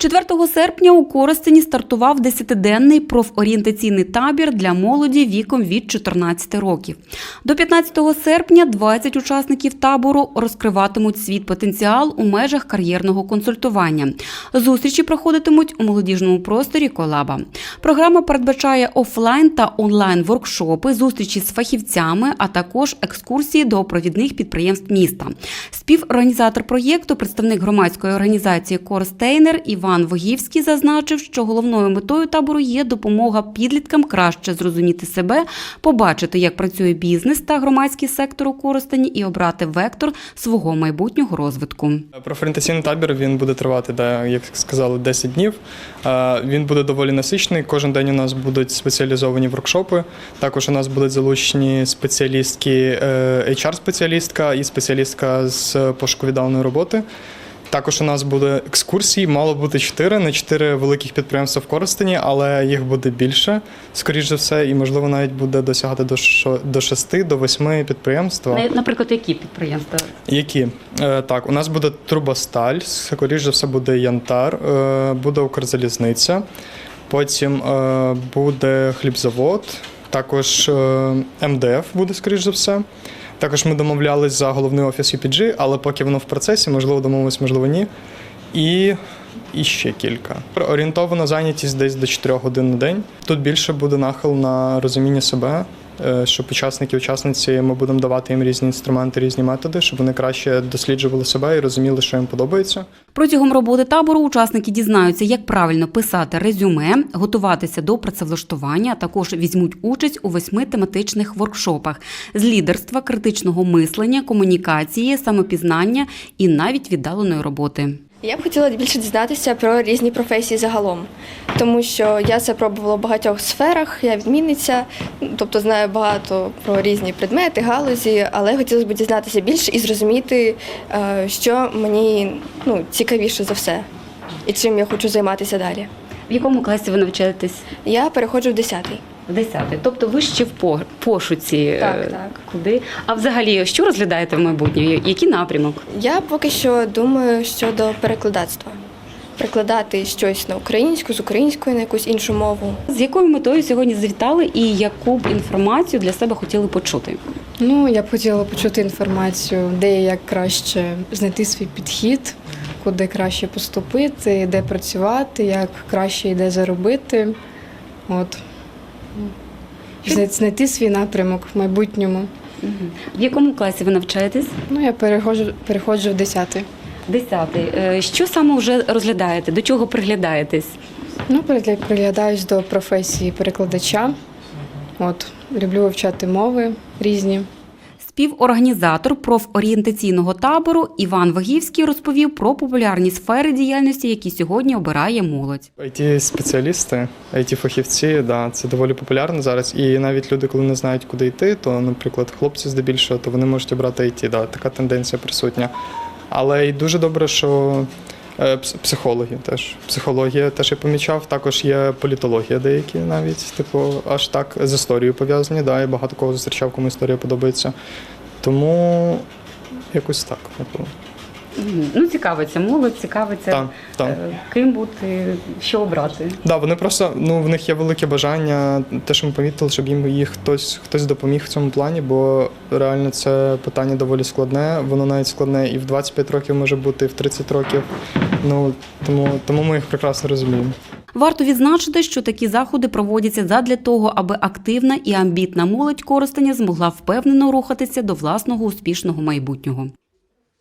4 серпня у Коростені стартував 10-денний профорієнтаційний табір для молоді віком від 14 років. До 15 серпня 20 учасників табору розкриватимуть свій потенціал у межах кар'єрного консультування. Зустрічі проходитимуть у молодіжному просторі Колаба. Програма передбачає офлайн та онлайн воркшопи, зустрічі з фахівцями, а також екскурсії до провідних підприємств міста. Співорганізатор проєкту, представник громадської організації Корстейнер Іван Вогівський зазначив, що головною метою табору є допомога підліткам краще зрозуміти себе, побачити, як працює бізнес та громадський сектор у Коростені і обрати вектор свого майбутнього розвитку. Профорієнтаційний табір він буде тривати, як сказали, 10 днів. Він буде доволі насичений. Кожен день у нас будуть спеціалізовані воркшопи. Також у нас будуть залучені спеціалістки, е, HR-спеціалістка і спеціалістка з пошуку роботи. Також у нас буде екскурсії, мало бути чотири, не чотири великих підприємства в Коростені, але їх буде більше, скоріш за все, і можливо навіть буде досягати до до шести, до восьми підприємств. Наприклад, які підприємства? Які? Е, так, у нас буде Трубосталь, скоріш за все буде Янтар, е, буде Укрзалізниця, потім е, буде хлібзавод, також МДФ буде, скоріш за все. Також ми домовлялись за головний офіс UPG, але поки воно в процесі, можливо, домовились, можливо, ні. І, і ще кілька. Орієнтована зайнятість десь до 4 годин на день. Тут більше буде нахил на розуміння себе, щоб учасники, учасниці ми будемо давати їм різні інструменти, різні методи, щоб вони краще досліджували себе і розуміли, що їм подобається. Протягом роботи табору учасники дізнаються, як правильно писати резюме, готуватися до працевлаштування, також візьмуть участь у восьми тематичних воркшопах з лідерства, критичного мислення, комунікації, самопізнання і навіть віддаленої роботи. Я б хотіла більше дізнатися про різні професії загалом, тому що я це пробувала в багатьох сферах, я відмінниця, тобто знаю багато про різні предмети, галузі, але хотілося б дізнатися більше і зрозуміти, е, що мені ну, цікавіше за все і чим я хочу займатися далі. В якому класі ви навчаєтесь? Я переходжу в 10-й. В 10 Тобто ви ще в пошуці. Так, е, так. Куди? А взагалі, що розглядаєте в майбутньому? Який напрямок? Я поки що думаю щодо перекладацтва. Перекладати щось на українську, з української на якусь іншу мову. З якою метою сьогодні завітали і яку б інформацію для себе хотіли почути? Ну, я б хотіла почути інформацію, де як краще знайти свій підхід, куди краще поступити, де працювати, як краще і де заробити. От. Знай- Знайти свій напрямок в майбутньому. В якому класі ви навчаєтесь? Ну, я переходжу, переходжу в 10. Десятий. Е, Що саме вже розглядаєте? До чого приглядаєтесь? Ну, пригля- приглядаюсь до професії перекладача. От, люблю вивчати мови різні. Співорганізатор профорієнтаційного табору Іван Вагівський розповів про популярні сфери діяльності, які сьогодні обирає молодь. it спеціалісти it фахівці да, це доволі популярно зараз. І навіть люди, коли не знають, куди йти, то, наприклад, хлопці здебільшого, то вони можуть обрати IT, да, така тенденція присутня. Але й дуже добре, що психологи теж. Психологія теж я помічав. Також є політологія деякі навіть, типу, аж так з історією пов'язані. Да, я багато кого зустрічав, кому історія подобається. Тому якось так, напевно. Ну, цікавиться молодь, цікавиться Так, так. е, ким бути, що обрати. Да, вони просто ну в них є велике бажання, те, що ми помітили, щоб їм їх хтось хтось допоміг в цьому плані, бо реально це питання доволі складне. Воно навіть складне і в 25 років може бути, і в 30 років. Ну тому, тому ми їх прекрасно розуміємо. Варто відзначити, що такі заходи проводяться задля того, аби активна і амбітна молодь Коростеня змогла впевнено рухатися до власного успішного майбутнього.